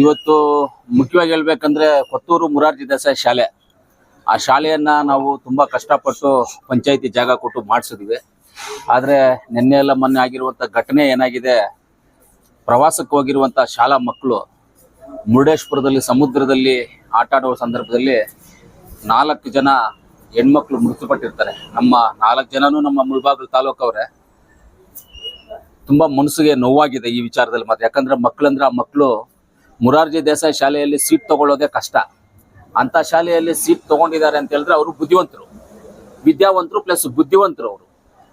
ಇವತ್ತು ಮುಖ್ಯವಾಗಿ ಹೇಳ್ಬೇಕಂದ್ರೆ ಕೊತ್ತೂರು ಮುರಾರ್ಜಿ ದೇಸಾಯಿ ಶಾಲೆ. ಆ ಶಾಲೆಯನ್ನ ನಾವು ತುಂಬಾ ಕಷ್ಟಪಟ್ಟು ಪಂಚಾಯತಿ ಜಾಗ ಕೊಟ್ಟು ಮಾಡಿಸಿದ್ವಿ. ಆದ್ರೆ ನಿನ್ನೆ ಎಲ್ಲ ಮೊನ್ನೆ ಆಗಿರುವಂತ ಘಟನೆ ಏನಾಗಿದೆ? ಪ್ರವಾಸಕ್ಕೆ ಹೋಗಿರುವಂತ ಶಾಲಾ ಮಕ್ಕಳು ಮುರುಡೇಶ್ವರದಲ್ಲಿ, ಸಮುದ್ರದಲ್ಲಿ ಆಟ ಆಡುವ ಸಂದರ್ಭದಲ್ಲಿ ನಾಲ್ಕು ಜನ ಹೆಣ್ಮಕ್ಳು ಮೃತಪಟ್ಟಿರ್ತಾರೆ. ನಮ್ಮ ನಾಲ್ಕು ಜನನು ನಮ್ಮ ಮುಳಬಾಗಿಲು ತಾಲೂಕವ್ರೆ. ತುಂಬಾ ಮನಸ್ಸಿಗೆ ನೋವಾಗಿದೆ ಈ ವಿಚಾರದಲ್ಲಿ ಮಾತ್ರ. ಯಾಕಂದ್ರೆ ಮಕ್ಕಳಂದ್ರೆ ಆ ಮಕ್ಕಳು ಮುರಾರ್ಜಿ ದೇಸಾಯಿ ಶಾಲೆಯಲ್ಲಿ ಸೀಟ್ ತಗೊಳ್ಳೋದೇ ಕಷ್ಟ. ಅಂತ ಶಾಲೆಯಲ್ಲಿ ಸೀಟ್ ತಗೊಂಡಿದ್ದಾರೆ ಅಂತ ಹೇಳಿದ್ರೆ ಅವರು ಬುದ್ಧಿವಂತರು. ವಿದ್ಯಾವಂತರು ಪ್ಲಸ್ ಬುದ್ಧಿವಂತರು ಅವರು.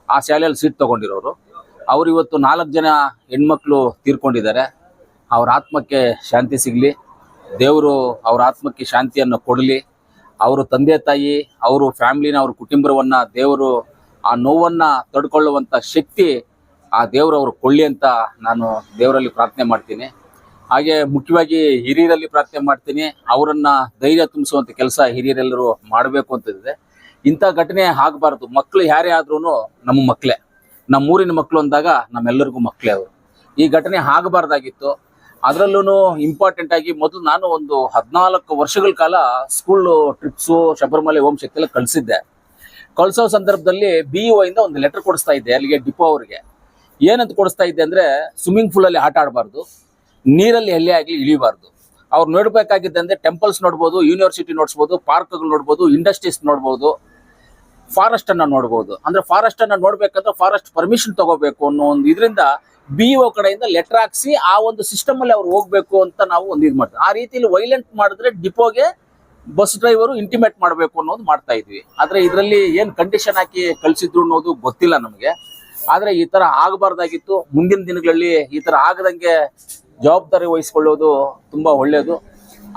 ಆ ಶಾಲೆಯಲ್ಲಿ ಸೀಟ್ ತಗೊಂಡಿರೋರು. ಅವ್ರು ಇವತ್ತು ನಾಲ್ಕು ಜನ ಹೆಣ್ಮಕ್ಳು ತೀರ್ಕೊಂಡಿದ್ದಾರೆ. ಅವ್ರ ಆತ್ಮಕ್ಕೆ ಶಾಂತಿ ಸಿಗಲಿ. ದೇವರು ಅವ್ರ ಆತ್ಮಕ್ಕೆ ಶಾಂತಿಯನ್ನು ಕೊಡಲಿ. ಅವರು ತಂದೆ ತಾಯಿ, ಅವರು ಫ್ಯಾಮಿಲಿನ, ಅವ್ರ ಕುಟುಂಬವನ್ನು ದೇವರು ಆ ನೋವನ್ನ ತಡ್ಕೊಳ್ಳುವಂಥ ಶಕ್ತಿ ಆ ದೇವರು ಅವ್ರು ಕೊಳ್ಳಿ ಅಂತ ನಾನು ದೇವರಲ್ಲಿ ಪ್ರಾರ್ಥನೆ ಮಾಡ್ತೀನಿ. ಹಾಗೆ ಮುಖ್ಯವಾಗಿ ಹಿರಿಯರಲ್ಲಿ ಪ್ರಾರ್ಥನೆ ಮಾಡ್ತೀನಿ. ಅವರನ್ನ ಧೈರ್ಯ ತುಂಬಿಸುವಂತ ಕೆಲಸ ಹಿರಿಯರೆಲ್ಲರೂ ಮಾಡಬೇಕು ಅಂತಿದೆ ಇಂಥ ಘಟನೆ ಆಗಬಾರ್ದು. ಮಕ್ಕಳು ಯಾರೇ ಆದ್ರೂ ನಮ್ಮ ಮಕ್ಕಳೇ ನಮ್ಮೂರಿನ ಮಕ್ಕಳು ಅಂದಾಗ ನಮ್ಮೆಲ್ಲರಿಗೂ ಮಕ್ಕಳೇ ಅವರು. ಈ ಘಟನೆ ಆಗಬಾರ್ದಾಗಿತ್ತು. ಅದರಲ್ಲೂ ಇಂಪಾರ್ಟೆಂಟ್ ಆಗಿ ಮೊದಲು ನಾನು ಒಂದು ಹದಿನಾಲ್ಕು ವರ್ಷಗಳ ಕಾಲ ಸ್ಕೂಲ್ ಟ್ರಿಪ್ಸು ಶಬರಿಮಲೆ, ಓಂ ಶಕ್ತಿ ಎಲ್ಲ ಕಳಿಸಿದ್ದೆ. ಕಳಿಸೋ ಸಂದರ್ಭದಲ್ಲಿ ಬಿ ಇ ಇಂದ ಒಂದು ಲೆಟರ್ ಕೊಡಿಸ್ತಾ ಇದ್ದೆ ಅಲ್ಲಿಗೆ ಡಿಪೋ ಅವರಿಗೆ. ಏನಂತ ಕೊಡಿಸ್ತಾ ಇದ್ದೆ ಅಂದ್ರೆ ಸ್ವಿಮ್ಮಿಂಗ್ ಪೂಲಲ್ಲಿ ಆಟ ಆಡಬಾರ್ದು. ನೀರಲ್ಲಿ ಎಲ್ಲೇ ಆಗಲಿ ಇಳಿಬಾರ್ದು. ಅವ್ರು ನೋಡ್ಬೇಕಾಗಿದ್ದಂದ್ರೆ ಟೆಂಪಲ್ಸ್ ನೋಡ್ಬೋದು, ಯೂನಿವರ್ಸಿಟಿ ನೋಡ್ಸ್ಬೋದು, ಪಾರ್ಕ್ಗಳು ನೋಡ್ಬೋದು, ಇಂಡಸ್ಟ್ರೀಸ್ ನೋಡ್ಬೋದು, ಫಾರೆಸ್ಟ್ ಅನ್ನ ನೋಡ್ಬೋದು. ಅಂದ್ರೆ ಫಾರೆಸ್ಟ್ ಅನ್ನ ನೋಡ್ಬೇಕಂದ್ರೆ ಫಾರೆಸ್ಟ್ ಪರ್ಮಿಷನ್ ತಗೋಬೇಕು ಅನ್ನೋ ಒಂದು ಇದರಿಂದ ಬಿ ಒ ಕಡೆಯಿಂದ ಲೆಟರ್ ಹಾಕ್ಸಿ ಆ ಒಂದು ಸಿಸ್ಟಮ್ ಅಲ್ಲಿ ಅವ್ರು ಹೋಗ್ಬೇಕು ಅಂತ ನಾವು ಒಂದು ಇದು ಮಾಡ್ತೀವಿ. ಆ ರೀತಿಯಲ್ಲಿ ವೈಲೆಂಟ್ ಮಾಡಿದ್ರೆ ಡಿಪೋಗೆ ಬಸ್ ಡ್ರೈವರು ಇಂಟಿಮೇಟ್ ಮಾಡಬೇಕು ಅನ್ನೋದು ಮಾಡ್ತಾ ಇದ್ವಿ. ಆದ್ರೆ ಇದರಲ್ಲಿ ಏನು ಕಂಡೀಷನ್ ಹಾಕಿ ಕಳಿಸಿದ್ರು ಅನ್ನೋದು ಗೊತ್ತಿಲ್ಲ ನಮಗೆ. ಆದ್ರೆ ಈ ತರ ಆಗಬಾರ್ದಾಗಿತ್ತು. ಮುಂದಿನ ದಿನಗಳಲ್ಲಿ ಈ ತರ ಆಗದಂಗೆ ಜವಾಬ್ದಾರಿ ವಹಿಸ್ಕೊಳ್ಳೋದು ತುಂಬಾ ಒಳ್ಳೆಯದು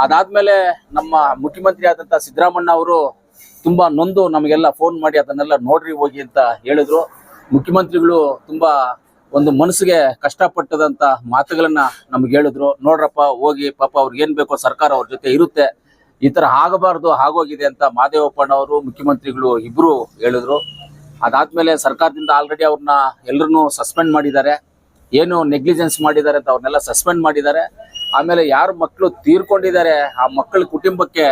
ಅದಾದ್ಮೇಲೆ ನಮ್ಮ ಮುಖ್ಯಮಂತ್ರಿ ಆದಂತ ಸಿದ್ದರಾಮಣ್ಣ ಅವರು ತುಂಬಾ ನೊಂದು ನಮಗೆಲ್ಲ ಫೋನ್ ಮಾಡಿ ಅದನ್ನೆಲ್ಲ ನೋಡ್ರಿ ಹೋಗಿ ಅಂತ ಹೇಳಿದ್ರು. ಮುಖ್ಯಮಂತ್ರಿಗಳು ತುಂಬಾ ಒಂದು ಮನಸ್ಸಿಗೆ ಕಷ್ಟಪಟ್ಟದಂತ ಮಾತುಗಳನ್ನ ನಮ್ಗೆ ಹೇಳಿದ್ರು. ನೋಡ್ರಪ್ಪ, ಹೋಗಿ, ಪಾಪ ಅವ್ರಿಗೆ ಏನ್ ಬೇಕೋ ಸರ್ಕಾರ ಅವ್ರ ಜೊತೆ ಇರುತ್ತೆ. ಈ ಥರ ಆಗಬಾರ್ದು, ಆಗೋಗಿದೆ ಅಂತ ಅವರು, ಮುಖ್ಯಮಂತ್ರಿಗಳು ಇಬ್ಬರು ಹೇಳಿದ್ರು. ಅದಾದ್ಮೇಲೆ ಸರ್ಕಾರದಿಂದ ಆಲ್ರೆಡಿ ಅವ್ರನ್ನ ಎಲ್ಲರನ್ನೂ ಸಸ್ಪೆಂಡ್ ಮಾಡಿದ್ದಾರೆ. ಏನು ನೆಗ್ಲಿಜೆನ್ಸ್ ಮಾಡಿದ್ದಾರೆ ಅಂತ ಅವ್ರನ್ನೆಲ್ಲ ಸಸ್ಪೆಂಡ್ ಮಾಡಿದ್ದಾರೆ. ಆಮೇಲೆ ಯಾರು ಮಕ್ಕಳು ತೀರ್ಕೊಂಡಿದ್ದಾರೆ, ಆ ಮಕ್ಕಳ ಕುಟುಂಬಕ್ಕೆ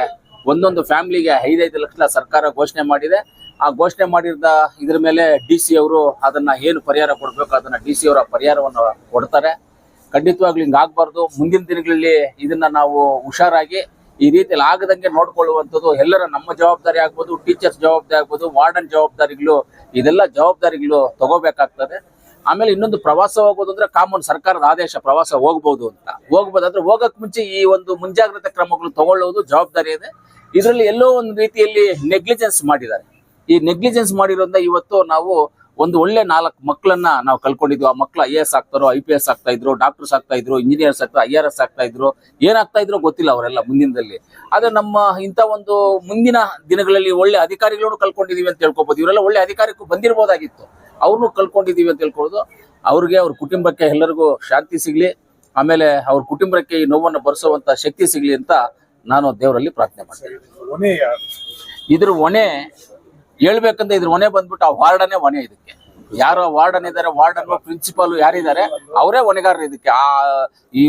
ಒಂದೊಂದು ಫ್ಯಾಮಿಲಿಗೆ ಐದೈದು ಲಕ್ಷ ಸರ್ಕಾರ ಘೋಷಣೆ ಮಾಡಿದೆ. ಆ ಘೋಷಣೆ ಮಾಡಿದ ಇದ್ರ ಮೇಲೆ ಡಿ ಸಿ ಅವರು ಅದನ್ನ ಏನು ಪರಿಹಾರ ಕೊಡಬೇಕು, ಅದನ್ನ ಡಿ ಸಿ ಅವರ ಪರಿಹಾರವನ್ನು ಕೊಡ್ತಾರೆ. ಖಂಡಿತವಾಗ್ಲೂ ಹಿಂಗಾಗಬಾರ್ದು ಮುಂದಿನ ದಿನಗಳಲ್ಲಿ ಇದನ್ನ ನಾವು ಹುಷಾರಾಗಿ ಈ ರೀತಿಯಲ್ಲಿ ಆಗದಂಗೆ ನೋಡ್ಕೊಳ್ಳುವಂಥದ್ದು ಎಲ್ಲರ ನಮ್ಮ ಜವಾಬ್ದಾರಿ ಆಗ್ಬೋದು ಟೀಚರ್ಸ್ ಜವಾಬ್ದಾರಿ ಆಗ್ಬೋದು ವಾರ್ಡನ್ ಜವಾಬ್ದಾರಿಗಳು, ಇದೆಲ್ಲ ಜವಾಬ್ದಾರಿಗಳು ತಗೋಬೇಕಾಗ್ತದೆ. ಆಮೇಲೆ ಇನ್ನೊಂದು ಪ್ರವಾಸ ಹೋಗೋದು ಅಂದ್ರೆ ಕಾಮನ್ ಸರ್ಕಾರದ ಆದೇಶ ಪ್ರವಾಸ ಹೋಗ್ಬೋದು ಅಂತ. ಹೋಗ್ಬೋದಾದ್ರೆ ಹೋಗಕ್ ಮುಂಚೆ ಈ ಒಂದು ಮುಂಜಾಗ್ರತೆ ಕ್ರಮಗಳು ತಗೊಳ್ಳೋದು ಜವಾಬ್ದಾರಿ ಇದೆ. ಇದರಲ್ಲಿ ಎಲ್ಲೋ ಒಂದು ರೀತಿಯಲ್ಲಿ ನೆಗ್ಲಿಜೆನ್ಸ್ ಮಾಡಿದ್ದಾರೆ. ಈ ನೆಗ್ಲಿಜೆನ್ಸ್ ಮಾಡಿರೋದ್ರಿಂದ ಇವತ್ತು ನಾವು ಒಂದು ಒಳ್ಳೆ ನಾಲ್ಕು ಮಕ್ಕಳನ್ನ ನಾವು ಕಲ್ಕೊಂಡಿದ್ವಿ ಆ ಮಕ್ಕಳು ಐ ಎಸ್ ಆಗ್ತಾರೋ, ಐ ಪಿ ಎಸ್ ಆಗ್ತಾ ಇದ್ರು, ಡಾಕ್ಟರ್ಸ್ ಆಗ್ತಾ ಇದ್ರು ಇಂಜಿನಿಯರ್ಸ್ ಆಗ್ತಾ, ಐ ಆರ್ ಎಸ್ ಆಗ್ತಾ ಇದ್ರು, ಏನಾಗ್ತಾ ಇದ್ರು ಗೊತ್ತಿಲ್ಲ ಅವರೆಲ್ಲ ಮುಂದಿನದಲ್ಲಿ ಆದ್ರೆ ನಮ್ಮ ಇಂಥ ಒಂದು ಮುಂದಿನ ದಿನಗಳಲ್ಲಿ ಒಳ್ಳೆ ಅಧಿಕಾರಿಗಳನ್ನು ಕಲ್ಕೊಂಡಿದೀವಿ ಅಂತ ಹೇಳ್ಕೊಬೋದು. ಇವರೆಲ್ಲ ಒಳ್ಳೆ ಅಧಿಕಾರಕ್ಕೂ ಬಂದಿರ್ಬೋದಾಗಿತ್ತು. ಅವ್ರನ್ನೂ ಕಳ್ಕೊಂಡಿದ್ದೀವಿ ಅಂತ ಹೇಳ್ಕೊಳ್ಳೋದು. ಅವ್ರಿಗೆ ಅವ್ರ ಕುಟುಂಬಕ್ಕೆ ಎಲ್ಲರಿಗೂ ಶಾಂತಿ ಸಿಗಲಿ. ಆಮೇಲೆ ಅವ್ರ ಕುಟುಂಬಕ್ಕೆ ಈ ನೋವನ್ನು ಬರೆಸುವಂಥ ಶಕ್ತಿ ಸಿಗಲಿ ಅಂತ ನಾನು ದೇವರಲ್ಲಿ ಪ್ರಾರ್ಥನೆ ಮಾಡ್ತೀನಿ. ಇದ್ರ ಹೊಣೆ ಹೇಳ್ಬೇಕಂದ್ರೆ ಇದ್ರ ಹೊಣೆ ಬಂದ್ಬಿಟ್ಟು ಆ ವಾರ್ಡನೇ ಹೊಣೆ ಇದಕ್ಕೆ. ಯಾರು ವಾರ್ಡನ್ ಇದ್ದಾರೆ ವಾರ್ಡನ್ ಪ್ರಿನ್ಸಿಪಾಲ್ ಯಾರಿದ್ದಾರೆ ಅವರೇ ಹೊಣೆಗಾರರು ಇದಕ್ಕೆ. ಆ, ಈ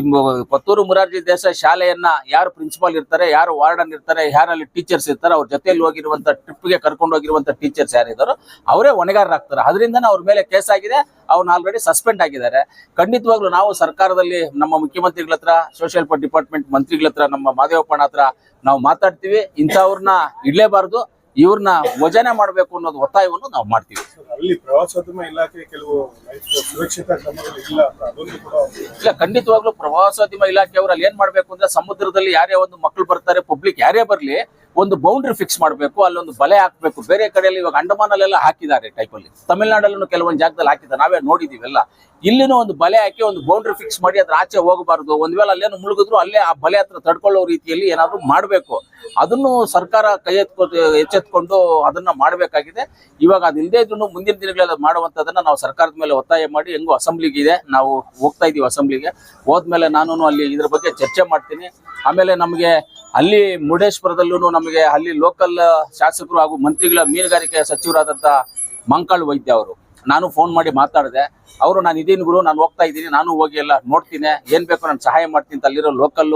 ಪತ್ತೂರು ಮುರಾರ್ಜಿ ದೇಸಾಯಿ ಶಾಲೆಯನ್ನ ಯಾರು ಪ್ರಿನ್ಸಿಪಾಲ್ ಇರ್ತಾರೆ, ಯಾರು ವಾರ್ಡನ್ ಇರ್ತಾರೆ, ಯಾರಲ್ಲಿ ಟೀಚರ್ಸ್ ಇರ್ತಾರೆ, ಅವ್ರ ಜೊತೆಯಲ್ಲಿ ಹೋಗಿರುವಂತ ಟ್ರಿಪ್ಗೆ ಕರ್ಕೊಂಡು ಹೋಗಿರುವಂತ ಟೀಚರ್ಸ್ ಯಾರಿದ್ದಾರೋ ಅವರೇ ಹೊಣೆಗಾರರಾಗ್ತಾರೆ ಅದರಿಂದನೇ ಅವ್ರ ಮೇಲೆ ಕೇಸ್ ಆಗಿದೆ ಅವ್ರನ್ನ ಆಲ್ರೆಡಿ ಸಸ್ಪೆಂಡ್ ಆಗಿದ್ದಾರೆ. ಖಂಡಿತವಾಗ್ಲೂ ನಾವು ಸರ್ಕಾರದಲ್ಲಿ ನಮ್ಮ ಮುಖ್ಯಮಂತ್ರಿಗಳ ಹತ್ರ ಸೋಷಿಯಲ್ ಡಿಪಾರ್ಟ್ಮೆಂಟ್ ಮಂತ್ರಿಗಳ ಹತ್ರ, ನಮ್ಮ ಮಾದೇವಪ್ಪನ ಹತ್ರ ನಾವು ಮಾತಾಡ್ತೀವಿ. ಇಂಥವ್ರನ್ನ ಇಡ್ಲೇಬಾರ್ದು. ಇವ್ರನ್ನ ವಜನೆ ಮಾಡಬೇಕು ಅನ್ನೋದು ಒತ್ತಾಯವನ್ನು ನಾವು ಮಾಡ್ತೀವಿ. ಅಲ್ಲಿ ಪ್ರವಾಸೋದ್ಯಮ ಇಲಾಖೆ ಕೆಲವು ಸುರಕ್ಷಿತ ಕ್ರಮಗಳು ಇಲ್ಲ ಇಲ್ಲ ಖಂಡಿತವಾಗ್ಲೂ ಪ್ರವಾಸೋದ್ಯಮ ಇಲಾಖೆಯವರು ಅಲ್ಲಿ ಏನ್ ಮಾಡ್ಬೇಕು ಅಂದ್ರೆ ಸಮುದ್ರದಲ್ಲಿ ಯಾರೇ ಒಂದು ಮಕ್ಕಳು ಬರ್ತಾರೆ ಪಬ್ಲಿಕ್ ಯಾರೇ ಬರ್ಲಿ ಒಂದು ಬೌಂಡ್ರಿ ಫಿಕ್ಸ್ ಮಾಡಬೇಕು, ಅಲ್ಲೊಂದು ಬಲೆ ಹಾಕಬೇಕು. ಬೇರೆ ಕಡೆಯಲ್ಲಿ ಇವಾಗ ಅಂಡಮಾನಲ್ಲೆಲ್ಲ ಹಾಕಿದ್ದಾರೆ ಟೈಪಲ್ಲಿ ತಮಿಳ್ನಾಡಲ್ಲೂ ಕೆಲವೊಂದು ಜಾಗದಲ್ಲಿ ಹಾಕಿದ್ದಾರೆ. ನಾವೇ ನೋಡಿದೀವೆಲ್ಲ ಇಲ್ಲಿನೂ ಒಂದು ಬಲೆ ಹಾಕಿ ಒಂದು ಬೌಂಡ್ರಿ ಫಿಕ್ಸ್ ಮಾಡಿ ಅದ್ರ ಆಚೆ ಹೋಗಬಾರ್ದು. ಒಂದ್ ವೇಳೆ ಅಲ್ಲೇನು ಮುಳುಗಿದ್ರು ಅಲ್ಲೇ ಆ ಬಲೆ ಹತ್ರ ತಡ್ಕೊಳ್ಳೋ ರೀತಿಯಲ್ಲಿ ಏನಾದ್ರು ಮಾಡಬೇಕು. ಅದನ್ನು ಸರ್ಕಾರ ಕೈ ಎಚ್ಚೆತ್ಕೊಂಡು ಅದನ್ನ ಮಾಡಬೇಕಾಗಿದೆ. ಇವಾಗ ಅದಿಲ್ಲದೆ ಇದ್ರು ಮುಂದಿನ ದಿನಗಳಲ್ಲಿ ಮಾಡುವಂತದನ್ನ ನಾವು ಸರ್ಕಾರದ ಮೇಲೆ ಒತ್ತಾಯ ಮಾಡಿ ಹೆಂಗೋ ಅಸೆಂಬ್ಲಿಗೆ ಇದೆ. ನಾವು ಹೋಗ್ತಾ ಇದೀವಿ ಅಸೆಂಬ್ಲಿಗೆ. ಹೋದ್ಮೇಲೆ ನಾನು ಅಲ್ಲಿ ಇದ್ರ ಬಗ್ಗೆ ಚರ್ಚೆ ಮಾಡ್ತೀನಿ. ಆಮೇಲೆ ನಮಗೆ ಅಲ್ಲಿ ಮುರುಡೇಶ್ವರದಲ್ಲೂ ನಮಗೆ ಅಲ್ಲಿ ಲೋಕಲ್ ಶಾಸಕರು ಹಾಗೂ ಮಂತ್ರಿಗಳ ಮೀನುಗಾರಿಕೆ ಸಚಿವರಾದಂತ ಮಂಕಾಳ್ ವೈದ್ಯ ಅವರು. ನಾನು ಫೋನ್ ಮಾಡಿ ಮಾತಾಡಿದೆ. ಅವರು, ನಾನು ಇದೀನಿ ಗುರು, ನಾನು ಹೋಗ್ತಾ ಇದ್ದೀನಿ, ನಾನು ಹೋಗಿ ಎಲ್ಲ ನೋಡ್ತೀನಿ. ಏನ್ ಬೇಕೋ ನಾನು ಸಹಾಯ ಮಾಡ್ತೀನಿ. ಅಲ್ಲಿರೋ ಲೋಕಲ್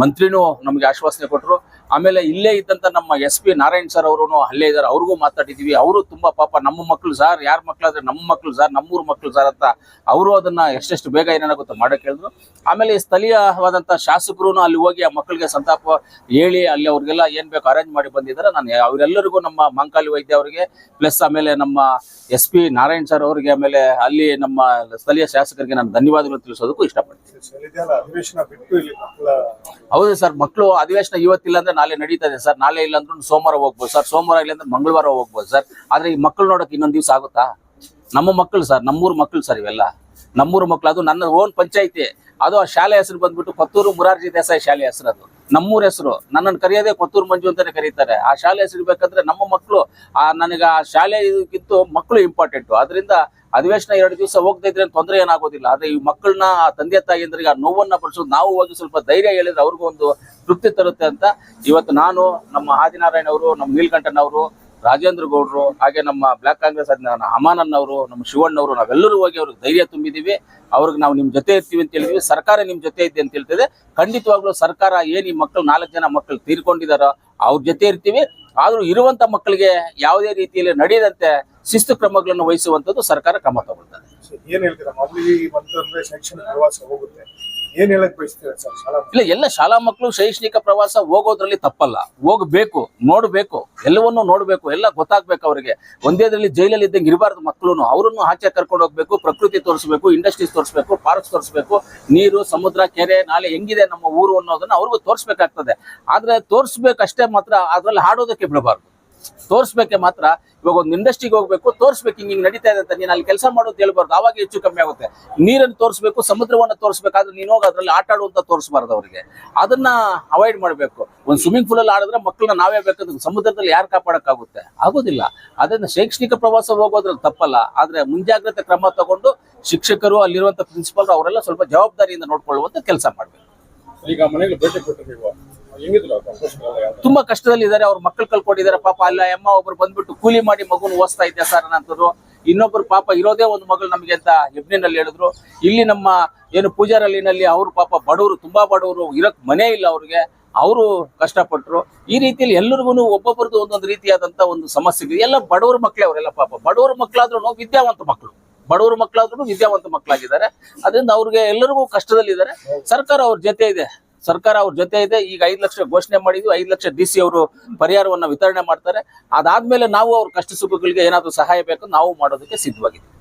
ಮಂತ್ರಿನೂ ನಮಗೆ ಆಶ್ವಾಸನೆ ಕೊಟ್ಟರು ಆಮೇಲೆ ಇಲ್ಲೇ ಇದ್ದಂತ ನಮ್ಮ ಎಸ್ ಪಿ ನಾರಾಯಣ್ ಸರ್ ಅವರು ಅಲ್ಲೇ ಇದ್ದಾರೆ ಅವ್ರಿಗೂ ಮಾತಾಡಿದೀವಿ. ಅವರು ತುಂಬಾ ಪಾಪ ನಮ್ಮ ಮಕ್ಕಳು ಸರ್ ಯಾರ ಮಕ್ಕಳಾದ್ರೆ ನಮ್ಮ ಮಕ್ಕಳು ಸರ್ ನಮ್ಮೂರ್ ಮಕ್ಕಳು ಸರ್ ಅಂತ ಅವರು ಅದನ್ನ ಎಷ್ಟೆಷ್ಟು ಬೇಗ ಏನಾಗುತ್ತೆ ಮಾಡಕ್ ಹೇಳಿದ್ರು. ಆಮೇಲೆ ಸ್ಥಳೀಯವಾದಂತ ಶಾಸಕರು ಅಲ್ಲಿ ಹೋಗಿ ಆ ಮಕ್ಕಳಿಗೆ ಸಂತಾಪ ಹೇಳಿ ಅಲ್ಲಿ ಅವ್ರಿಗೆಲ್ಲ ಏನ್ ಬೇಕು ಅರೇಂಜ್ ಮಾಡಿ ಬಂದಿದ್ದಾರೆ. ನಾನು ಅವರೆಲ್ಲರಿಗೂ ನಮ್ಮ ಮಂಕಾಲಿ ವೈದ್ಯ ಅವರಿಗೆ ಪ್ಲಸ್ ಆಮೇಲೆ ನಮ್ಮ ಎಸ್ ಪಿ ನಾರಾಯಣ್ ಸರ್ ಅವರಿಗೆ ಆಮೇಲೆ ಅಲ್ಲಿ ನಮ್ಮ ಸ್ಥಳೀಯ ಶಾಸಕರಿಗೆ ನಾನು ಧನ್ಯವಾದಗಳು ತಿಳಿಸೋದಕ್ಕೂ ಇಷ್ಟಪಡ್ತೀನಿ. ಹೌದು ಸರ್ ಮಕ್ಕಳು ಅಧಿವೇಶನ ಇವತ್ತಿಲ್ಲ ಅಂದ್ರೆ ನಾಳೆ ನಡೀತದೆ ಸರ್. ನಾಳೆ ಇಲ್ಲ ಅಂದ್ರೂ ಸೋಮವಾರ ಹೋಗ್ಬೋದು ಸರ್. ಸೋಮವಾರ ಇಲ್ಲ ಅಂದ್ರೆ ಮಂಗಳವಾರ ಹೋಗ್ಬೋದು ಸರ್. ಆದ್ರೆ ಈ ಮಕ್ಕಳು ನೋಡಕ್ ಇನ್ನೊಂದ್ ದಿವಸ ಆಗುತ್ತಾ? ನಮ್ಮ ಮಕ್ಕಳು ಸರ್, ನಮ್ಮೂರು ಮಕ್ಕಳು ಸರ್ ಇವೆಲ್ಲ. ನಮ್ಮೂರು ಮಕ್ಕಳು ಅದು ನನ್ನ ಓನ್ ಪಂಚಾಯಿತಿ. ಅದು ಆ ಶಾಲೆ ಹೆಸರು ಬಂದ್ಬಿಟ್ಟು ಕೊತ್ತೂರು ಮುರಾರ್ಜಿ ದೇಸಾಯಿ ಶಾಲೆ ಹೆಸರು ಅದು. ನಮ್ಮೂರ ಹೆಸರು. ನನ್ನನ್ನು ಕರೆಯೋದೇ ಕೊತ್ತೂರು ಮಂಜು ಅಂತಾನೆ ಕರೀತಾರೆ. ಆ ಶಾಲೆ ಹೆಸರು ಬೇಕಂದ್ರೆ ನಮ್ಮ ಮಕ್ಕಳು ಆ ನನಗೆ ಆ ಶಾಲೆ ಇದಕ್ಕಿಂತ ಮಕ್ಕಳು ಇಂಪಾರ್ಟೆಂಟು ಅದರಿಂದ ಅಧಿವೇಶನ ಎರಡು ದಿವಸ ಹೋಗ್ತಾ ಇದ್ರೆ ತೊಂದರೆ ಏನಾಗೋದಿಲ್ಲ. ಆದ್ರೆ ಈ ಮಕ್ಕಳನ್ನ ತಂದೆ ತಾಯಿಯಂದ್ರಿಗೆ ಆ ನೋವನ್ನ ಪಡಿಸೋದು ನಾವು ಹೋಗಿ ಸ್ವಲ್ಪ ಧೈರ್ಯ ಹೇಳಿದ್ರೆ ಅವ್ರಿಗೂ ಒಂದು ತೃಪ್ತಿ ತರುತ್ತೆ ಅಂತ. ಇವತ್ತು ನಾನು, ನಮ್ಮ ಆದಿನಾರಾಯಣ ಅವರು, ನಮ್ಮ ನೀಲ್ಕಂಠನ್ ಅವರು, ರಾಜೇಂದ್ರ ಗೌಡ್ರು, ಹಾಗೆ ನಮ್ಮ ಬ್ಲಾಕ್ ಕಾಂಗ್ರೆಸ್ ಅಮಾನನ್ ಅವರು, ನಮ್ಮ ಶಿವಣ್ಣ ಅವರು, ನಾವೆಲ್ಲರೂ ಹೋಗಿ ಅವ್ರಿಗೆ ಧೈರ್ಯ ತುಂಬಿದೀವಿ. ಅವ್ರಿಗೆ ನಾವು ನಿಮ್ ಜೊತೆ ಇರ್ತೀವಿ ಅಂತ ಹೇಳಿದ್ವಿ. ಸರ್ಕಾರ ನಿಮ್ ಜೊತೆ ಇದೆ ಅಂತ ಹೇಳ್ತಿದೆ. ಖಂಡಿತವಾಗ್ಲೂ ಸರ್ಕಾರ ಏನ್ ಈ ಮಕ್ಕಳು ನಾಲ್ಕು ಜನ ಮಕ್ಕಳು ತೀರ್ಕೊಂಡಿದಾರೋ ಅವ್ರ ಜೊತೆ ಇರ್ತೀವಿ. ಆದ್ರೂ ಇರುವಂತ ಮಕ್ಕಳಿಗೆ ಯಾವುದೇ ರೀತಿಯಲ್ಲಿ ನಡೆಯದಂತೆ ಶಿಸ್ತು ಕ್ರಮಗಳನ್ನು ವಹಿಸುವಂತದ್ದು ಸರ್ಕಾರ ಕ್ರಮ ತಗೊಳ್ತದೆ. ಏನ್ ಹೇಳ್ತೀರಾ? ಮೊದಲಿಗೆ ಬಂತಂದ್ರೆ ಶೈಕ್ಷಣಿಕ ಪ್ರವಾಸ ಹೋಗುತ್ತೆ. ಏನ್ ಹೇಳಕ್ ಬಯಸ್ತೀರಾ ಸರ್ ಶಾಲಾ ಇಲ್ಲ ಎಲ್ಲ ಶಾಲಾ ಮಕ್ಕಳು ಶೈಕ್ಷಣಿಕ ಪ್ರವಾಸ ಹೋಗೋದ್ರಲ್ಲಿ ತಪ್ಪಲ್ಲ. ಹೋಗ್ಬೇಕು ನೋಡ್ಬೇಕು ಎಲ್ಲವನ್ನೂ ನೋಡ್ಬೇಕು ಎಲ್ಲ ಗೊತ್ತಾಗ್ಬೇಕು ಅವರಿಗೆ. ಒಂದೇದ್ರಲ್ಲಿ ಜೈಲಲ್ಲಿ ಇದ್ದಂಗೆ ಇರಬಾರ್ದು ಮಕ್ಕಳು ಅವರನ್ನು ಆಚೆ ಕರ್ಕೊಂಡು ಹೋಗ್ಬೇಕು ಪ್ರಕೃತಿ ತೋರಿಸ್ಬೇಕು ಇಂಡಸ್ಟ್ರೀಸ್ ತೋರಿಸ್ಬೇಕು ಪಾರ್ಕ್ಸ್ ತೋರಿಸ್ಬೇಕು ನೀರು ಸಮುದ್ರ ಕೆರೆ ನಾಲೆ ಹೆಂಗಿದೆ ನಮ್ಮ ಊರು ಅನ್ನೋದನ್ನ ಅವ್ರಿಗೂ ತೋರಿಸ್ಬೇಕಾಗ್ತದೆ. ಆದ್ರೆ ತೋರಿಸ್ಬೇಕಷ್ಟೇ ಮಾತ್ರ ಅದ್ರಲ್ಲಿ ಹಾಡೋದಕ್ಕೆ ಬಿಡಬಾರ್ದು. ತೋರಿಸ್ಬೇಕೆ ಮಾತ್ರ ಇವಾಗ ಒಂದು ಇಂಡಸ್ಟ್ರಿಗೆ ಹೋಗ್ಬೇಕು, ತೋರಿಸ್ಬೇಕು, ಹಿಂಗ್ ನಡೀತಾ ಇದೆ ಅಂತ ನೀನು ಅಲ್ಲಿ ಕೆಲಸ ಮಾಡೋದು ಹೇಳ್ಬಾರ್ದು ಅವಾಗ ಹೆಚ್ಚು ಕಮ್ಮಿ ಆಗುತ್ತೆ. ನೀರನ್ನು ತೋರಿಸ್ಬೇಕು, ಸಮುದ್ರವನ್ನ ತೋರಿಸ್ಬೇಕಾದ್ರೆ ನೀನು ಹೋಗಿ ಅದ್ರಲ್ಲಿ ಆಟ ಆಡುವಂತ ತೋರಿಸ್ಬಾರ್ದು ಅವರಿಗೆ. ಅದನ್ನ ಅವಾಯ್ಡ್ ಮಾಡಬೇಕು. ಒಂದು ಸ್ವಿಮ್ಮಿಂಗ್ ಪೂಲ್ ಅಲ್ಲಿ ಆಡಿದ್ರೆ ಮಕ್ಕಳನ್ನ ನಾವೇ ಬೇಕಾದ್ರೆ ಸಮುದ್ರದಲ್ಲಿ ಯಾರು ಕಾಪಾಡಕ್ಕಾಗುತ್ತೆ? ಆಗೋದಿಲ್ಲ. ಅದನ್ನ ಶೈಕ್ಷಣಿಕ ಪ್ರವಾಸ ಹೋಗೋದ್ರಲ್ಲಿ ತಪ್ಪಲ್ಲ. ಆದ್ರೆ ಮುಂಜಾಗ್ರತೆ ಕ್ರಮ ತಗೊಂಡು ಶಿಕ್ಷಕರು ಅಲ್ಲಿರುವಂತ ಪ್ರಿನ್ಸಿಪಲ್ ಅವರೆಲ್ಲ ಸ್ವಲ್ಪ ಜವಾಬ್ದಾರಿಯಿಂದ ನೋಡ್ಕೊಳ್ಳುವಂತ ಕೆಲಸ ಮಾಡ್ಬೇಕು. ಈಗ ಮನೆಗೆ ಭೇಟಿ ಯಾವ್ದು? ತುಂಬಾ ಕಷ್ಟದಲ್ಲಿ ಇದ್ದಾರೆ, ಅವ್ರ ಮಕ್ಕಳು ಕಲ್ಕೊಂಡಿದ್ದಾರೆ ಪಾಪ ಅಲ್ಲ, ಅಮ್ಮ ಒಬ್ರು ಬಂದ್ಬಿಟ್ಟು ಕೂಲಿ ಮಾಡಿ ಮಗುನ ಓದಿಸ್ತಾ ಇದ್ದೆ ಸರ್ ಅನ್ನಂತದ್ರು ಇನ್ನೊಬ್ರು ಪಾಪ ಇರೋದೇ ಒಂದು ಮಗಳು ನಮಗೆ ಅಂತ ಹೆಬ್ನಿನಲ್ಲಿ ಹೇಳಿದ್ರು. ಇಲ್ಲಿ ನಮ್ಮ ಏನು ಪೂಜಾರಲ್ಲಿನಲ್ಲಿ ಅವ್ರು ಪಾಪ ಬಡವರು, ತುಂಬಾ ಬಡವರು, ಇರಕ್ ಮನೆ ಇಲ್ಲ ಅವ್ರಿಗೆ. ಅವರು ಕಷ್ಟಪಟ್ಟರು ಈ ರೀತಿಯಲ್ಲಿ ಎಲ್ಲರಿಗೂ ಒಬ್ಬೊಬ್ಬರದ್ದು ಒಂದೊಂದು ರೀತಿಯಾದಂತ ಒಂದು ಸಮಸ್ಯೆ ಇದೆ. ಎಲ್ಲ ಬಡವರ ಮಕ್ಕಳೇ ಅವರೆಲ್ಲ ಪಾಪ. ಬಡವರ ಮಕ್ಕಳಾದ್ರೂ ವಿದ್ಯಾವಂತ ಮಕ್ಕಳು ಬಡವರ ಮಕ್ಕಳಾದ್ರೂ ವಿದ್ಯಾವಂತ ಮಕ್ಕಳಾಗಿದ್ದಾರೆ ಅದರಿಂದ ಅವ್ರಿಗೆ ಎಲ್ಲರಿಗೂ ಕಷ್ಟದಲ್ಲಿದ್ದಾರೆ. ಸರ್ಕಾರ ಅವ್ರ ಜೊತೆ ಇದೆ. ಸರ್ಕಾರ ಅವ್ರ ಜೊತೆ ಇದೆ. ಈಗ ಐದು ಲಕ್ಷ ಘೋಷಣೆ ಮಾಡಿದ್ವಿ. ಐದು ಲಕ್ಷ ಡಿ ಅವರು ಪರಿಹಾರವನ್ನ ವಿತರಣೆ ಮಾಡ್ತಾರೆ. ಅದಾದ್ಮೇಲೆ ನಾವು ಅವ್ರ ಕಷ್ಟ ಸುಖಗಳಿಗೆ ಏನಾದರೂ ಸಹಾಯ ಬೇಕು, ನಾವು ಮಾಡೋದಕ್ಕೆ ಸಿದ್ಧವಾಗಿದ್ದೀವಿ